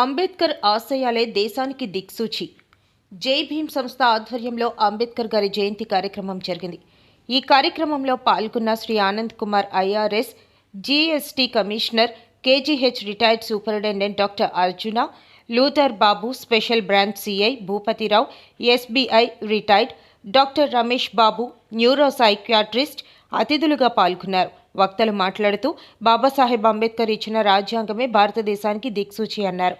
అంబేద్కర్ ఆశయాలే దేశానికి దిక్సూచి. జై భీమ్ సంస్థ ఆధ్వర్యంలో అంబేద్కర్ గారి జయంతి కార్యక్రమం జరిగింది. ఈ కార్యక్రమంలో పాల్గొన్న Shri Anand Kumar IRS GST commissioner KGH retired superintendent doctor Arjuna Luther Babu special branch CI Bhupathirao SBI retired doctor Ramesh Babu neuro psychiatrist అతిథులుగా పాల్గొన్నారు. వక్తలు మాట్లాడుతూ బాబాసాహెబ్ అంబేద్కర్ ఇచ్చిన రాజ్యాంగమే భారతదేశానికి దిక్సూచి అన్నారు.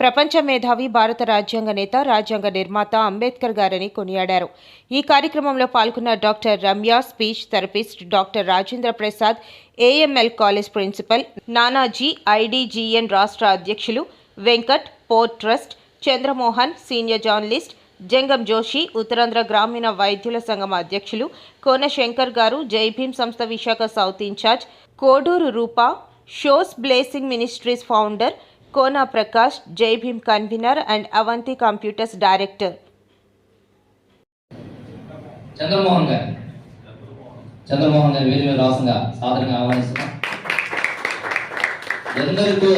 ప్రపంచ మేధావి భారత రాజ్యాంగ నేత రాజ్యాంగ నిర్మాత అంబేద్కర్ గారని కొనియాడారు. ఈ కార్యక్రమంలో పాల్గొన్న doctor Ramya speech therapist doctor Rajendra Prasad AML college principal Nanaji IDGN రాష్ట్ర అధ్యక్షులు Venkat port trust Chandramohan senior journalist Jangam Joshi Uttarandhra గ్రామీణ వైద్యుల సంఘం అధ్యక్షులు కోన శంకర్ గారు జైభీం సంస్థ Visakha south incharge Koduru Rupa shows blessing ministries founder Kona Prakash Jai Bhim convener and Avanti computers director. Chandramohan garu. Chandramohan గారి వేది మీద రాసంగా సాదరంగా ఆహ్వానిస్తున్నాం. ఎందరికో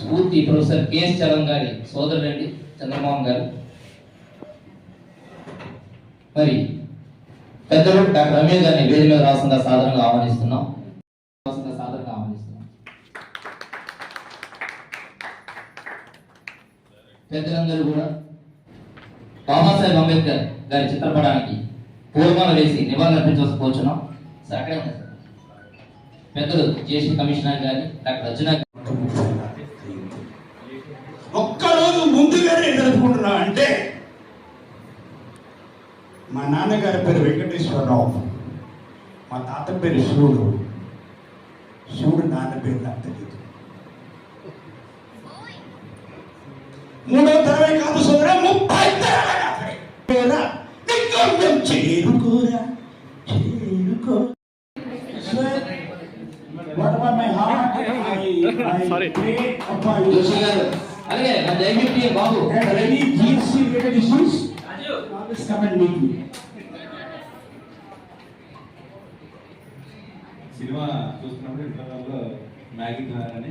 స్ఫూర్తి ప్రొఫెసర్ కేఎస్ చలం గారి సోదరుడండి చంద్రమోహన్ గారు. మరి పెద్దలు డాక్టర్ రమేష్ గారిని వేదిలో రాసిన రాసంగా ఆహ్వానిస్తున్నాం. రాసంగా సాదరంగా ఆహ్వానిస్తున్నాం. పెద్దలందరూ కూడా బాబాసాహెబ్ అంబేద్కర్ గారి చిత్రపటానికి పూర్వాలు వేసి నివాళులు అర్పించవలసిపోతున్నాం సార్ అక్కడే ఉంది సార్ పెద్దలు జేసీ కమిషనర్ గారి డాక్టర్ అర్జున మా నాన్నగారి పేరు వెంకటేశ్వరరావు. మా తాత పేరు శివుడు. శివుడు నాన్న పేరు నాకు తెలియదు మూడో తరమే కాదు సోదరా ముప్పై దిగ్గంతం చేరుకోరా? చేరుకో గారు అలాగే నా దయచేసి బాబు. Any GSC related me. Cinema చూస్తున్నప్పుడు ఇంటర్వెల్లో మ్యాగీ తినాలని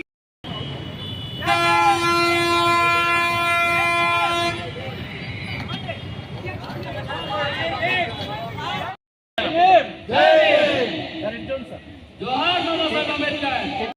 జోహార్ బాబాసాహెబ్ అంబేద్కర్